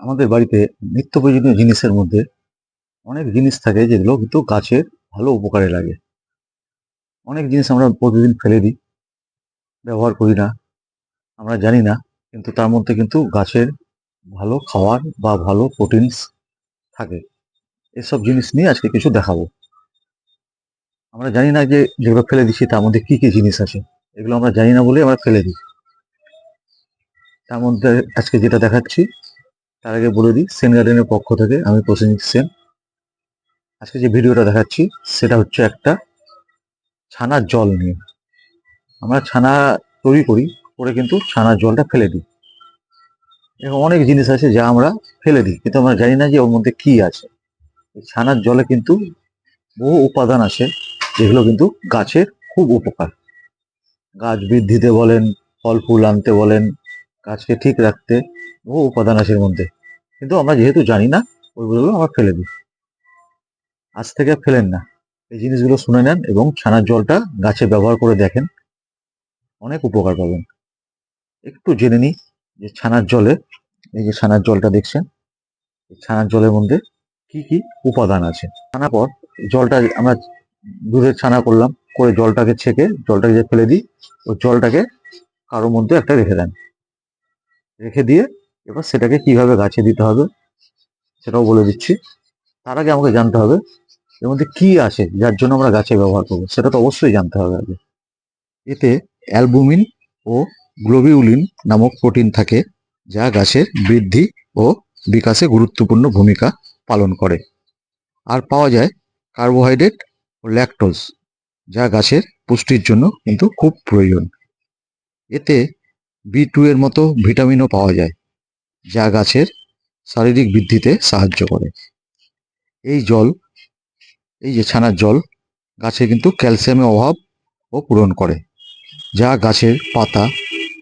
আমাদের বাড়িতে নিত্য প্রয়োজনীয় জিনিসের মধ্যে অনেক জিনিস থাকে যেগুলো কিন্তু গাছের ভালো উপকারে লাগে। অনেক জিনিস আমরা প্রতিদিন ফেলে দিই, ব্যবহার করি না, আমরা জানি না, কিন্তু তার মধ্যে কিন্তু গাছের ভালো খাওয়ার বা ভালো প্রোটিনস থাকে। এসব জিনিস নিয়ে আজকে কিছু দেখাবো। আমরা জানি না যে যেগুলো ফেলে দিচ্ছি, তার মধ্যে কী কী জিনিস আছে? এগুলো আমরা জানি না বলে আমরা ফেলে দিই। তার মধ্যে আজকে যেটা দেখাচ্ছি তার আগে বলে দিই সেন গার্ডেনের পক্ষ থেকে আমি প্রসেনজিৎ সেন। আজকে যে ভিডিওটা দেখাচ্ছি, সেটা হচ্ছে একটা ছানার জল নিয়ে। আমরা ছানা তৈরি করি, করে কিন্তু ছানার জলটা ফেলে দিই। এরকম অনেক জিনিস আছে যা আমরা ফেলে দিই, কিন্তু আমরা জানি না যে ওর মধ্যে কি আছে। ছানার জলে কিন্তু বহু উপাদান আছে, যেগুলো কিন্তু গাছের খুব উপকার। গাছ বৃদ্ধিতে বলেন, ফল ফুল আনতে বলেন, গাছকে ঠিক রাখতে বহু উপাদান আছে এর মধ্যে। কিন্তু আমরা যেহেতু জানি না ওইগুলো আমরা ফেলে দিই। আজ থেকে ফেলেন না। এই জিনিসগুলো শুনে নেন এবং ছানার জলটা গাছে ব্যবহার করে দেখেন। অনেক উপকার পাবেন। একটু জেনে নিই যে ছানার জলে, এই যে ছানার জলটা দেখছেন, এই ছানার জলের মধ্যে কি কি উপাদান আছে? ছানা পর জলটা আমরা দুধের ছানা করলাম, করে জলটাকে ছেঁকে, জলটাকে যে ফেলে দিই, ওই জলটাকে কারোর মধ্যে একটা রেখে দেন। রেখে দিয়ে এবার সেটাকে কীভাবে গাছে দিতে হবে, সেটাও বলে দিচ্ছি। তার আগে আমাকে জানতে হবে এর মধ্যে কি আছে যার জন্য আমরা গাছে ব্যবহার করব, সেটা তো অবশ্যই জানতে হবে আগে। এতে অ্যালবুমিন ও গ্লোবিউলিন নামক প্রোটিন থাকে, যা গাছের বৃদ্ধি ও বিকাশে গুরুত্বপূর্ণ ভূমিকা পালন করে। আর পাওয়া যায় কার্বোহাইড্রেট ও ল্যাকটোজ, যা গাছের পুষ্টির জন্য কিন্তু খুব প্রয়োজন। এতে বি টু এর মতো ভিটামিনও পাওয়া যায়। যা গাছের শারীরিক বৃদ্ধিতে সাহায্য করে। এই জল, এই যে ছানার জল, গাছে কিন্তু ক্যালসিয়ামের অভাব ও পূরণ করে, যা গাছের পাতা,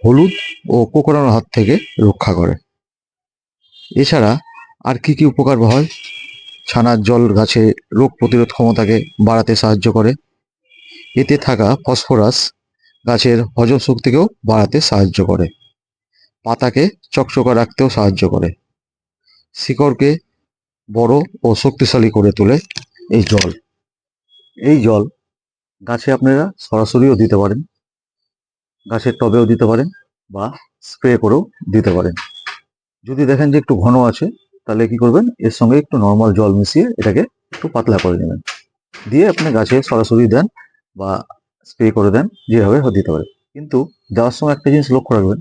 হলুদ ও কোকড়ানোর হাত থেকে রক্ষা করে। এছাড়া আর কি কি উপকার হয়? ছানার জল গাছে রোগ প্রতিরোধ ক্ষমতাকে বাড়াতে সাহায্য করে। এতে থাকা ফসফরাস গাছের হজম শক্তিকেও বাড়াতে সাহায্য করে। পাতাকে চকচকা রাখতেও সাহায্য করে। শিকড়কে বড় ও শক্তিশালী করে তোলে এই জল। এই জল গাছে আপনারা সরাসরিও দিতে পারেন, গাছের টবেও দিতে পারেন বা স্প্রে করেও দিতে পারেন। যদি দেখেন যে একটু ঘন আছে, তাহলে কি করবেন? এর সঙ্গে একটু নর্মাল জল মিশিয়ে এটাকে একটু পাতলা করে নেবেন। দিয়ে আপনি গাছে সরাসরি দেন বা স্প্রে করে দেন, যেভাবে দিতে পারে কিন্তু দেওয়ার সময় একটা জিনিস লক্ষ্য রাখবেন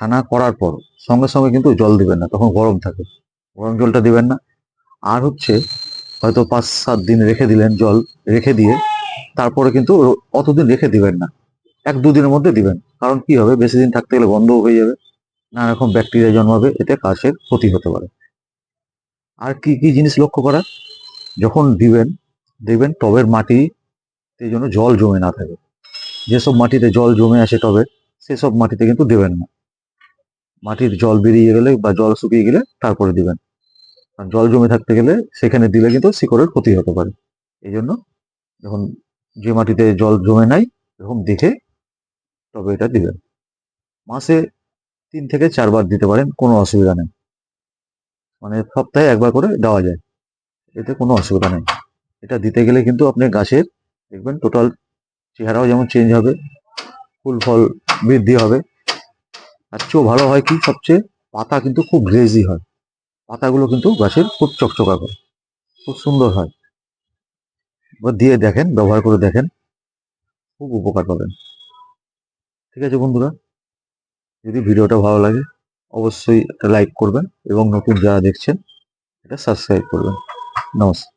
ছানা করার পর সঙ্গে সঙ্গে কিন্তু জল দিবেন না, তখন গরম থাকে। গরম জলটা দিবেন না। আর হচ্ছে হয়তো পাঁচ সাত দিন রেখে দিলেন জল, রেখে দিয়ে তারপরে কিন্তু অতদিন রেখে দিবেন না। এক দুদিনের মধ্যে দিবেন। কারণ কি হবে? বেশি দিন থাকতে গেলে গন্ধও হয়ে যাবে। নানা রকম ব্যাকটেরিয়া জন্মাবে, এতে গাছের ক্ষতি হতে পারে। আর কি কি জিনিস লক্ষ্য করা? যখন দিবেন, দেখবেন টবের মাটিতে যেন জল জমে না থাকে। যেসব মাটিতে জল জমে আসে টবে, সেসব মাটিতে কিন্তু দেবেন না। মাটির জল বেরিয়ে গেলে বা জল শুকিয়ে গেলে তারপরে দিবেন। কারণ জল জমে থাকতে গেলে সেখানে দিলে কিন্তু শিকড়ের ক্ষতি হতে পারে। এই জন্য যখন যে মাটিতে জল জমে নাই, এরকম দেখে তবে এটা দিবেন। মাসে তিন থেকে চারবার দিতে পারেন, কোনো অসুবিধা নেই। মানে সপ্তাহে একবার করে দেওয়া যায়। এতে কোনো অসুবিধা নেই। এটা দিতে গেলে কিন্তু আপনি গাছের, দেখবেন টোটাল চেহারাও যেমন চেঞ্জ হবে, ফুল ফল বৃদ্ধি হবে। আর চেয়েও ভালো হয় কি? সবচেয়ে পাতা কিন্তু খুব গ্রেজি হয়। পাতাগুলো কিন্তু গাছের খুব চকচকা করে। খুব সুন্দর হয়। দিয়ে দেখেন, ব্যবহার করে দেখেন। খুব উপকার পাবেন। ঠিক আছে বন্ধুরা? যদি ভিডিওটা ভালো লাগে, অবশ্যই একটা লাইক করবেন এবং নতুন যারা দেখছেন, এটা সাবস্ক্রাইব করবেন। নমস্কার।